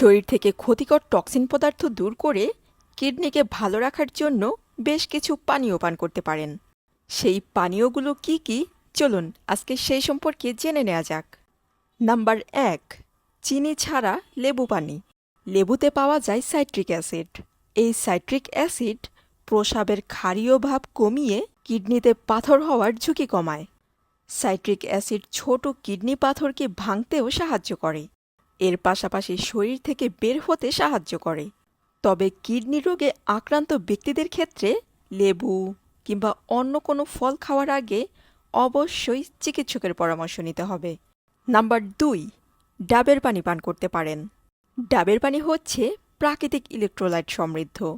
শরীর থেকে ক্ষতিকর টক্সিন পদার্থ দূর করে কিডনিকে ভালো রাখার জন্য বেশ কিছু পানীয় পান করতে পারেন। সেই পানীয়গুলো কি কি? চলুন আজকে সেই সম্পর্কে জেনে নেওয়া যাক। নাম্বার এক, চিনি ছাড়া লেবু পানি। লেবুতে পাওয়া যায় সাইট্রিক অ্যাসিড। এই সাইট্রিক অ্যাসিড প্রসাবের ক্ষারীয় ভাব কমিয়ে কিডনিতে পাথর হওয়ার ঝুঁকি কমায়। সাইট্রিক অ্যাসিড ছোট কিডনি পাথরকে ভাঙতেও সাহায্য করে। এর পাশাপাশি শরীর থেকে বের হতে সাহায্য করে। তবে কিডনি রোগে আক্রান্ত ব্যক্তিদের ক্ষেত্রে লেবু কিংবা অন্য কোনো ফল খাওয়ার আগে অবশ্যই চিকিৎসকের পরামর্শ নিতে হবে। নাম্বার দুই, ডাবের পানি পান করতে পারেন। ডাবের পানি হচ্ছে প্রাকৃতিক ইলেকট্রোলাইট সমৃদ্ধ।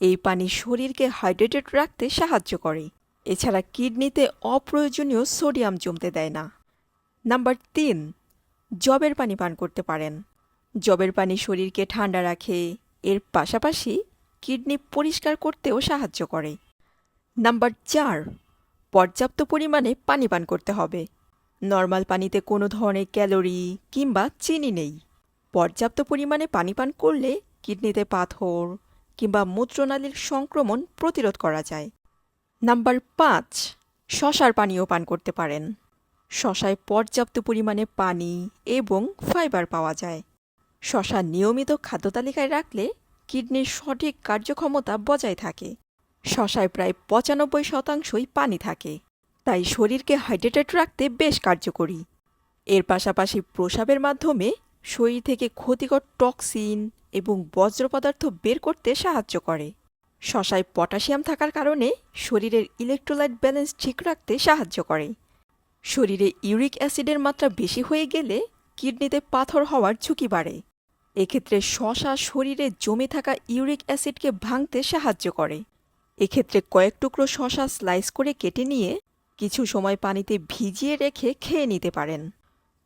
এই পানি শরীরকে হাইড্রেটেড রাখতে সাহায্য করে। এছাড়া কিডনিতে অপ্রয়োজনীয় সোডিয়াম জমতে দেয় না। নাম্বার তিন জবের পানি পান করতে পারেন। জবের পানি শরীরকে ঠান্ডা রাখে, এর পাশাপাশি কিডনি পরিষ্কার করতেও সাহায্য করে। নাম্বার চার, পর্যাপ্ত পরিমাণে পানি পান করতে হবে। নর্মাল পানিতে কোনো ধরনের ক্যালোরি কিংবা চিনি নেই। পর্যাপ্ত পরিমাণে পানি পান করলে কিডনিতে পাথর কিংবা মূত্রনালীর সংক্রমণ প্রতিরোধ করা যায়। নাম্বার পাঁচ, শশার পানীয় পান করতে পারেন। শশায় পর্যাপ্ত পরিমাণে পানি এবং ফাইবার পাওয়া যায়। শশা নিয়মিত খাদ্য তালিকায় রাখলে কিডনির সঠিক কার্যক্ষমতা বজায় থাকে। শশায় প্রায় পঁচানব্বই শতাংশই পানি থাকে। তাই শরীরকে হাইড্রেটেড রাখতে বেশ কার্যকরী। এর পাশাপাশি প্রসাবের মাধ্যমে শরীর থেকে ক্ষতিকর টক্সিন এবং বজ্র পদার্থ বের করতে সাহায্য করে। শশায় পটাশিয়াম থাকার কারণে শরীরের ইলেকট্রোলাইট ব্যালেন্স ঠিক রাখতে সাহায্য করে। শরীরে ইউরিক অ্যাসিডের মাত্রা বেশি হয়ে গেলে কিডনিতে পাথর হওয়ার ঝুঁকি বাড়ে। এক্ষেত্রে শশা শরীরে জমে থাকা ইউরিক অ্যাসিডকে ভাঙতে সাহায্য করে। এক্ষেত্রে কয়েক টুকরো শশা স্লাইস করে কেটে নিয়ে কিছু সময় পানিতে ভিজিয়ে রেখে খেয়ে নিতে পারেন।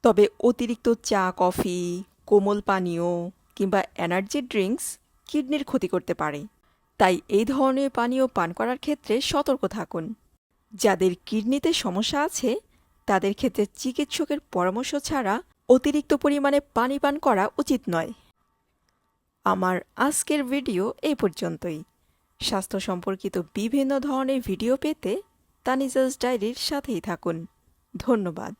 তবে অতিরিক্ত চা, কফি, কোমল পানীয় কিংবা এনার্জি ড্রিঙ্কস কিডনির ক্ষতি করতে পারে। তাই এই ধরনের পানীয় পান করার ক্ষেত্রে সতর্ক থাকুন। যাদের কিডনিতে সমস্যা আছে তাদের ক্ষেত্রে চিকিৎসকের পরামর্শ ছাড়া অতিরিক্ত পরিমাণে পানি পান করা উচিত নয়। আমার আজকের ভিডিও এই পর্যন্তই। স্বাস্থ্য সম্পর্কিত বিভিন্ন ধরনের ভিডিও পেতে তানিজাস ডায়েরির সাথেই থাকুন। ধন্যবাদ।